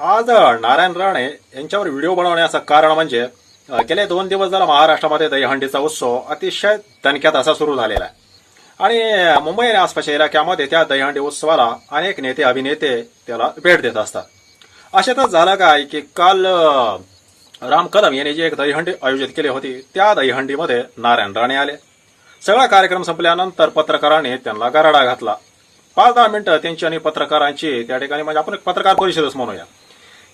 आज नारायण राणे यांच्यावर व्हिडिओ बनवण्याचं कारण म्हणजे गेले दोन दिवस झाला महाराष्ट्रामध्ये दहीहंडीचा उत्सव अतिशय दणक्यात असा सुरू झालेला आहे. आणि मुंबई आणि आसपासच्या इलाक्यामध्ये त्या दहीहंडी उत्सवाला अनेक नेते अभिनेते त्याला भेट देत असतात. अशातच झालं काय की काल राम कदम यांनी जी एक दहीहंडी आयोजित केली होती त्या दहीहंडीमध्ये नारायण राणे आले. सगळा कार्यक्रम संपल्यानंतर पत्रकारांनी त्यांना गराडा घातला. पाच दहा मिनिटं त्यांची आणि पत्रकारांची त्या ठिकाणी म्हणजे आपण पत्रकार परिषदच म्हणूया.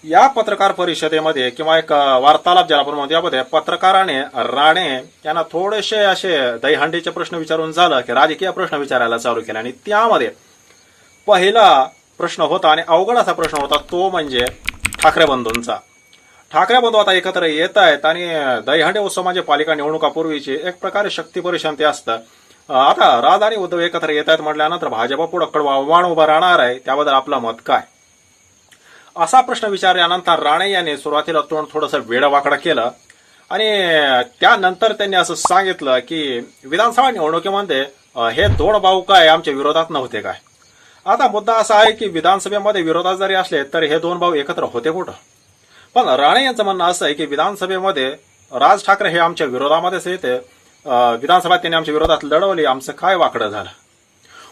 या पत्रकार परिषदेमध्ये किंवा एक वार्तालाप ज्याला आपण म्हणतो यामध्ये पत्रकाराने राणे यांना थोडेसे असे दहीहंडीचे प्रश्न विचारून झालं की राजकीय प्रश्न विचारायला चालू केला आणि त्यामध्ये पहिला प्रश्न होता आणि अवघड असा प्रश्न होता तो म्हणजे ठाकरे बंधूंचा. ठाकरे बंधू आता एकत्र येत आहेत आणि दहीहंडी उत्सव म्हणजे पालिका निवडणुकापूर्वीची एक प्रकारे शक्ती ते असतं. आता राज आणि उद्धव एकत्र येत आहेत म्हटल्यानंतर भाजप पुढं कडवं आव्हान उभं राहणार आहे. त्याबद्दल आपलं मत काय? असा प्रश्न विचारल्यानंतर राणे यांनी सुरुवातीला तोंड थोडंसं वेडवाकडं केलं. आणि त्यानंतर त्यांनी असं सांगितलं की विधानसभा निवडणुकीमध्ये हे दोन भाऊ काय आमच्या विरोधात नव्हते काय? आता मुद्दा असा आहे की विधानसभेमध्ये विरोधात जरी असले तरी हे दोन भाऊ एकत्र होते कुठं? पण राणे यांचं म्हणणं असं आहे की विधानसभेमध्ये राज ठाकरे हे आमच्या विरोधामध्येच येते. विधानसभा त्यांनी आमच्या विरोधात लढवली. आमचं काय वाकडं झालं?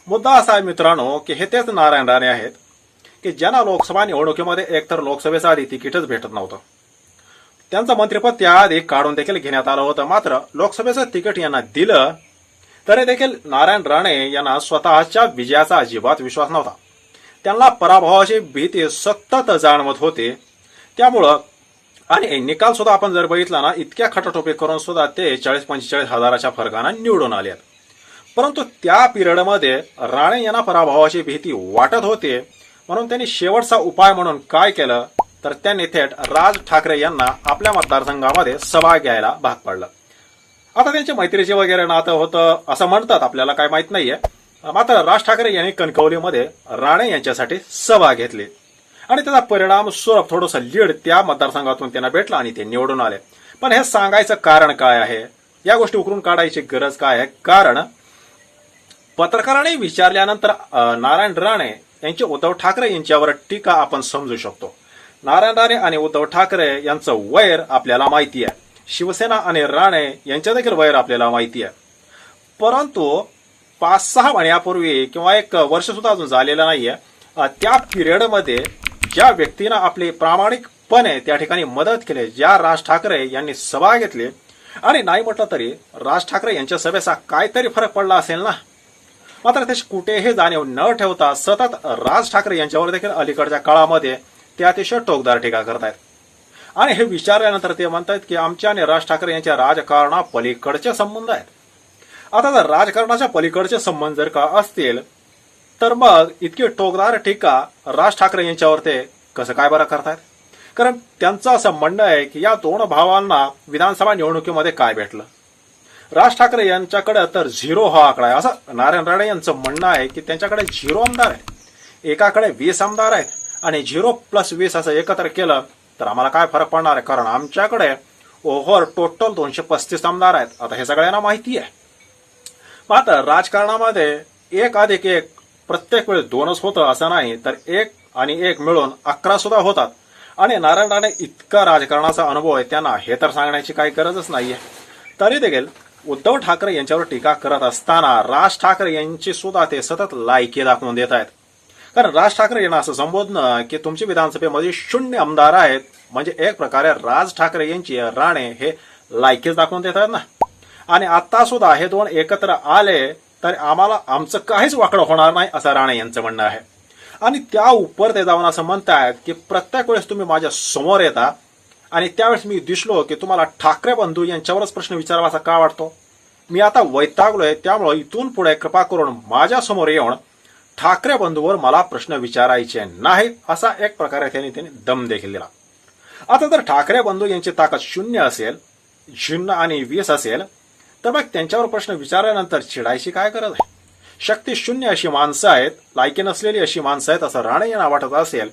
मुद्दा असा आहे मित्रांनो की हे तेच नारायण राणे आहेत. की ज्यांना लोकसभा निवडणुकीमध्ये एकतर लोकसभेचं आधी तिकीटच भेटत नव्हतं. त्यांचं मंत्रिपद त्याआधी काढून देखील घेण्यात आलं होतं. मात्र लोकसभेचं तिकीट यांना दिलं तरी देखील नारायण राणे यांना स्वतःच्या विजयाचा अजिबात विश्वास नव्हता. त्यांना पराभवाची भीती सतत जाणवत होती. त्यामुळं आणि निकाल सुद्धा आपण जर बघितला ना इतक्या खटाटोपी करून सुद्धा ते चाळीस पंचेचाळीस हजाराच्या फरकानं निवडून आले आहेत परंतु त्या पिरियडमध्ये राणे यांना पराभवाची भीती वाटत होती. म्हणून त्यांनी शेवटचा उपाय म्हणून काय केलं तर त्यांनी थेट राज ठाकरे यांना आपल्या मतदारसंघामध्ये सभा घ्यायला भाग पाडलं. आता त्यांच्या मैत्रीचे वगैरे नातं होतं असं म्हणतात आपल्याला काय माहीत नाहीये. मात्र राज ठाकरे यांनी कणकवलीमध्ये राणे यांच्यासाठी सभा घेतली. आणि त्याचा परिणाम स्वरूप थोडंसं लीड त्या मतदारसंघातून त्यांना भेटला आणि ते निवडून आले. पण हे सांगायचं कारण काय आहे? या गोष्टी उकरून काढायची गरज काय आहे? कारण पत्रकाराने विचारल्यानंतर नारायण राणे यांची उद्धव ठाकरे यांच्यावर टीका आपण समजू शकतो. नारायण राणे आणि उद्धव ठाकरे यांचं वैर आपल्याला माहिती आहे. शिवसेना आणि राणे यांच्या देखील वैर आपल्याला माहिती आहे. परंतु पाच सहा महिन्यापूर्वी किंवा एक वर्ष सुद्धा अजून झालेलं नाहीये. त्या पिरियडमध्ये ज्या व्यक्तीनं आपली प्रामाणिकपणे त्या ठिकाणी मदत केली ज्या राज ठाकरे यांनी सभा घेतली आणि नाही म्हटलं तरी राज ठाकरे यांच्या सभेचा काहीतरी फरक पडला असेल ना? मात्र ते कुठेही जाणीव न ठेवता सतत राज ठाकरे यांच्यावर देखील अलीकडच्या काळामध्ये ते अतिशय टोकदार टीका करतायत. आणि हे विचारल्यानंतर ते म्हणतात की आमच्या आणि राज ठाकरे यांच्या राजकारणा पलीकडचे संबंध आहेत. आता जर राजकारणाच्या पलीकडचे संबंध जर का असतील तर मग इतकी टोकदार टीका राज ठाकरे यांच्यावर ते कसं काय बरं करतायत? कारण त्यांचं असं म्हणणं आहे की या दोन भावांना विधानसभा निवडणुकीमध्ये काय भेटलं? राज ठाकरे यांच्याकडे तर झिरो हा आकडा आहे. असं नारायण राणे यांचं म्हणणं आहे की त्यांच्याकडे झिरो आमदार आहे एकाकडे वीस आमदार आहेत आणि झिरो प्लस वीस असं एकत्र केलं तर आम्हाला काय फरक पडणार आहे? कारण आमच्याकडे ओव्हर टोटल दोनशे पस्तीस आमदार आहेत. आता हे सगळ्यांना माहिती आहे. मात्र राजकारणामध्ये एक अधिक एक प्रत्येक वेळेस दोनच होतं असं नाही तर एक आणि एक मिळून अकरा सुद्धा होतात. आणि नारायण राणे इतका राजकारणाचा अनुभव आहे त्यांना हे तर सांगण्याची काही गरजच नाहीये. तरी देखील उद्धव ठाकरे यांच्यावर टीका करत असताना राज ठाकरे यांची सुद्धा ते सतत लायकी दाखवून देत आहेत. कारण राज ठाकरे यांना असं संबोधणं की तुमच्या विधानसभेमध्ये शून्य आमदार आहेत म्हणजे एक प्रकारे राज ठाकरे यांची राणे हे लायकीच दाखवून देत आहेत ना. आणि आता सुद्धा हे दोन एकत्र आले तर आम्हाला आमचं काहीच वाकडं होणार नाही असं राणे यांचं म्हणणं आहे. आणि त्या उपर ते जाऊन असं म्हणतायत की प्रत्येक वेळेस तुम्ही माझ्यासमोर येता आणि त्यावेळेस मी दिसलो की तुम्हाला ठाकरे बंधू यांच्यावरच प्रश्न विचारावा का वाटतो? मी आता वैतागलोय त्यामुळे इथून पुढे कृपा करून माझ्यासमोर येऊन ठाकरे बंधूवर मला प्रश्न विचारायचे नाहीत असा एक प्रकारे त्यांनी त्यांनी दम देखील दिला. आता जर ठाकरे बंधू यांची ताकद शून्य असेल शून्य आणि वीस असेल तर मग त्यांच्यावर प्रश्न विचारल्यानंतर चिडायची काय गरज आहे? शक्ती शून्य अशी माणसं आहेत लायकी नसलेली अशी माणसं आहेत असं राणे यांना वाटत असेल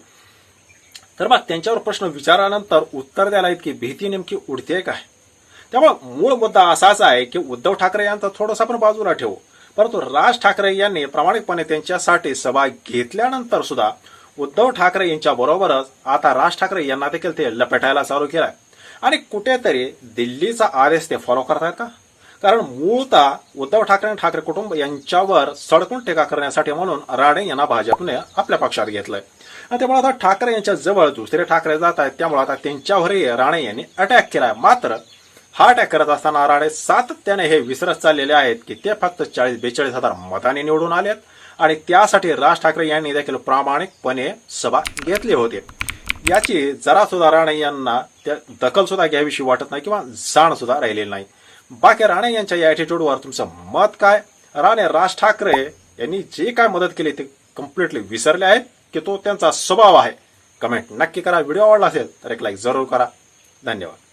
तर मग त्यांच्यावर प्रश्न विचारल्यानंतर उत्तर द्यायला इतकी भीती नेमकी उडते काय? त्यामुळे मूळ मुद्दा असाच आहे की उद्धव ठाकरे यांचा थोडंसं आपण बाजूला ठेवू. परंतु राज ठाकरे यांनी प्रामाणिकपणे त्यांच्यासाठी सभा घेतल्यानंतर सुद्धा उद्धव ठाकरे यांच्या बरोबरच आता राज ठाकरे यांना देखील ते लपेटायला चालू केलाय. आणि कुठेतरी दिल्लीचा आदेश ते फॉलो करतायत का? कारण मूळतः उद्धव ठाकरे आणि ठाकरे कुटुंब यांच्यावर सडकून टीका करण्यासाठी म्हणून राणे यांना भाजपने आपल्या पक्षात घेतलंय. आणि त्यामुळे आता ठाकरे यांच्या जवळ दुसरे ठाकरे जात आहेत. त्यामुळे आता त्यांच्यावरही राणे यांनी अटॅक केलाय. मात्र हा अटॅक करत असताना राणे सातत्याने हे विसरत चाललेले आहेत की ते फक्त चाळीस बेचाळीस हजार मताने निवडून आलेत आणि त्यासाठी राज ठाकरे यांनी देखील प्रामाणिकपणे सभा घेतली होती. याची जरा सुद्धा राणे यांना त्या दखल सुद्धा घ्यावीशी वाटत नाही किंवा जाण सुद्धा राहिलेली नाही. बाकी राणे यांच्या या ॲटिट्यूडवर तुमचं मत काय? राणे राज ठाकरे यांनी जे काय मदत केली ते कम्प्लिटली विसरले आहेत. की तो त्यांचा स्वभाव आहे. कमेंट नक्की करा. व्हिडिओ आवडला असेल तर एक लाईक जरूर करा. धन्यवाद.